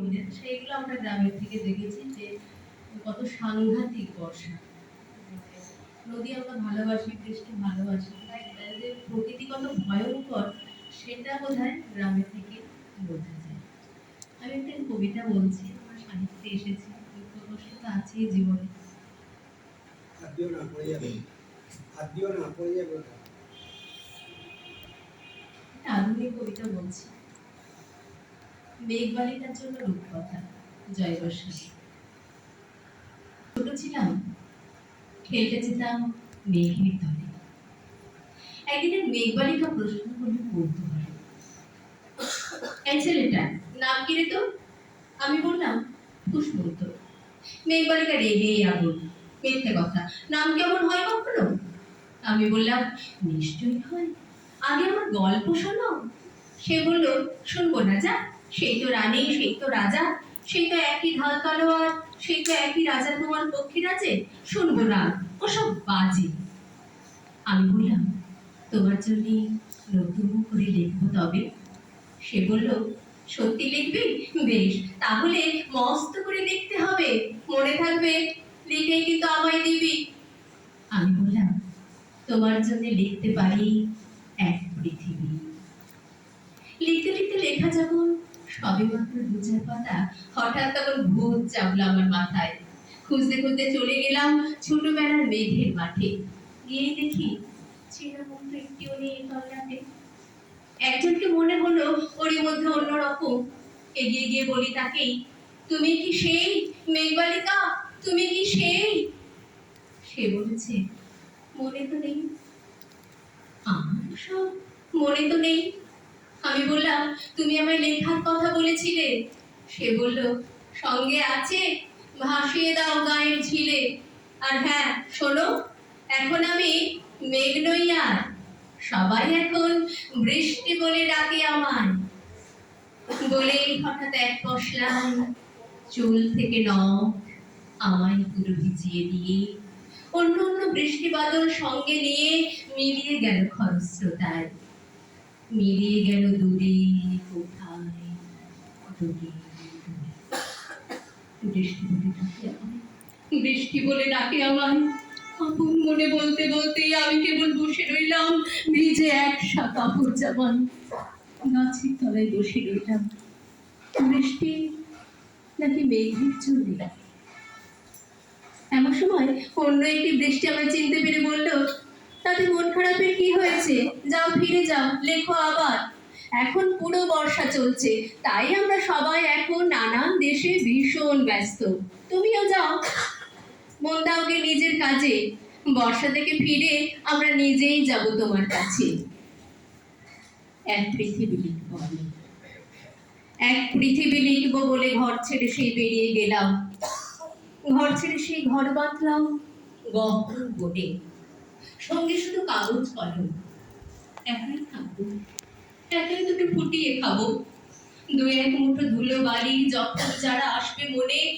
করলেন সেইগুলো আমরা গ্রামের থেকে দেখেছি যে কত সাংঘাতিক বর্ষা। নদী আমরা ভালোবাসি বৃষ্টি ভালোবাসি যে প্রকৃতি কত ভয়ঙ্কর সেটা বোধ হয় গ্রামের থেকে বোঝা যায়। আমি একটা কবিতা বলছি আমার সাহিত্যে এসেছি তো আছেই জীবনে। আধুনিক কবিতা বলছি। মেঘবালিকার জন্য রূপকথা, জয় গোস্বামী ছোট ছিলাম, খেলতে যেতাম মেঘের তলে। একদিনের মেঘবালিকা প্রশ্ন করলে পারে এই ছেলেটা, নাম কি তো আমি বললাম পুষ্পন্ত মেঘবালিকা রেগে আগুন, মিথ্যে কথা। নাম কেমন হয় কখনো? আমি বললাম, নিশ্চয়ই হয়। আগে আমার গল্প শোনো। সে বলল, শুনব না, যা। সেই তো রানী, সেই তো রাজা, সেই তো একই ঢাল তলোয়ার, সেই তো একই রাজা তোমার পক্ষীর আছে শুনব না, ওসব বাজে। আমি বললাম, তোমার জন্য নতুন করে লিখব তবে? সে বলল, সত্যি লিখবি? বেশ, তাহলে মস্ত করে লিখতে হবে। মনে থাকবে, লিখে কিন্তু আমায় দিবি। আমি বললাম, তোমার জন্য লিখতে পারি এক পৃথিবী। লিখতে লিখতে লেখা যখন সবে মাত্র দু চার পাতা হঠাৎ তখন ভূত চাপলো আমার মাথায়। খুঁজতে খুঁজতে চলে গেলাম ছোটবেলার মেঘের মাঠে। গিয়ে দেখি চিরমন্ত্র একটিও নেই তল্লাটে একজনকে মনে হলো ওরই মধ্যে অন্যরকম। এগিয়ে গিয়ে বলি তাকেই, তুমি কি সেই মেঘবালিকা? তুমি কি সেই? সে বলেছে, মনে তো নেই। আমার সব মনে তো নেই। আমি বললাম, তুমি আমায় লেখার কথা বলেছিলে? সে বলল, সঙ্গে আছে, ভাসিয়ে দাও গায়ের ঝিলে। আর হ্যাঁ শোনো, এখন আমি মেঘ নই আর, সবাই এখন বৃষ্টি বলে ডাকে আমায়। বলেই হঠাৎ এক পশলাম চুল থেকে নখ আমায় পুরো ভিজিয়ে দিয়ে, অন্য অন্য বৃষ্টি বাদল সঙ্গে নিয়ে মিলিয়ে গেল খরস্রোতায়। মিলিয়ে গেল দূরে কোথায়। বৃষ্টি বলে ডাকে আমায়। আপন মনে বলতে বলতে আমি কেবল বসে রইলাম ভিজে একসা কাপড় জামান। গাছের তলায় বসে রইলাম। বৃষ্টি নাকি মেঘের চলে? এমন সময় অন্য একটি বৃষ্টি আমার চিনতে পেরে বলল হয়েছে যাও ফিরে যাও, লেখো আবার। এখন পুরো বর্ষা চলছে, তাই আমরা সবাই এখন নানান দেশে ভীষণ ব্যস্ত। তুমিও যাও, মন দাওকে নিজের কাজে। বর্ষা থেকে ফিরে আমরা নিজেই যাব তোমার কাছে। এক পৃথিবী লিখব এক পৃথিবী লিখব বলে ঘর ছেড়ে সেই বেরিয়ে গেলাম। ঘর ছেড়ে সেই ঘর বাঁধলাম গহন বোটে। সঙ্গে শুধু কাগজ কলম। একাই ফুটিয়ে খাব। দু এক মুঠো ধুলো বালি যখন যারা আসবে মনে